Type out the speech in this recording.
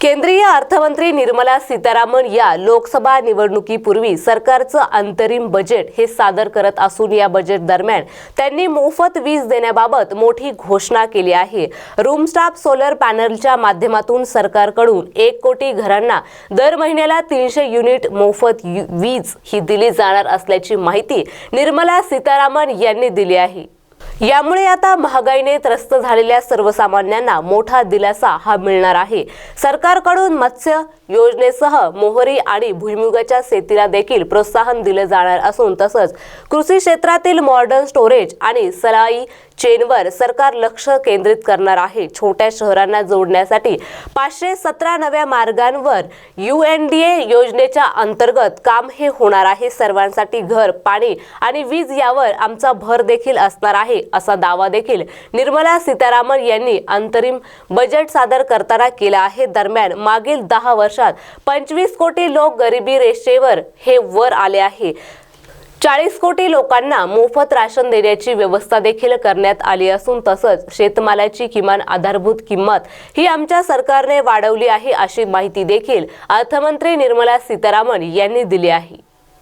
केंद्रीय अर्थमंत्री निर्मला सीतारामन या लोकसभा निवडणुकीपूर्वी सरकारचं अंतरिम बजेट हे सादर करत असून या बजेट दरम्यान त्यांनी मोफत वीज देण्याबाबत मोठी घोषणा केली आहे. रूमस्टाप सोलर पॅनलच्या माध्यमातून सरकारकडून एक कोटी घरांना दर महिन्याला तीनशे युनिट मोफत यु- वीज ही दिली जाणार असल्याची माहिती निर्मला सीतारामन यांनी दिली आहे. यामुळे आता महागाईने त्रस्त झालेल्या सर्वसामान्यांना मोठा दिलासा हा मिळणार आहे. सरकारकडून मत्स्य योजनेसह मोहरी आणि भुईमुगाच्या शेतीला देखील प्रोत्साहन दिले जाणार असून तसंच कृषी क्षेत्रातील मॉडर्न स्टोरेज आणि सलाई चेनवर सरकार लक्ष केंद्रित करणार आहे. छोट्या शहरांना जोडण्यासाठी पाचशे सतरा नव्या मार्गांवर यू एन डी ए योजनेच्या अंतर्गत काम हे होणार आहे. सर्वांसाठी घर पाणी आणि वीज यावर आमचा भर देखील असणार आहे असा दावा देखील निर्मला सीतारामन यांनी अंतरिम बजेट सादर करताना केला आहे. दरम्यान मागील दहा वर्षात पंचवीस कोटी लोक गरिबी रेषेवर हे वर आले आहे. चाळीस कोटी लोकांना मोफत राशन देण्याची व्यवस्था देखील करण्यात आली असून तसंच शेतमालाची किमान आधारभूत किंमत ही आमच्या सरकारने वाढवली आहे अशी माहिती देखील अर्थमंत्री निर्मला सीतारामन यांनी दिली आहे.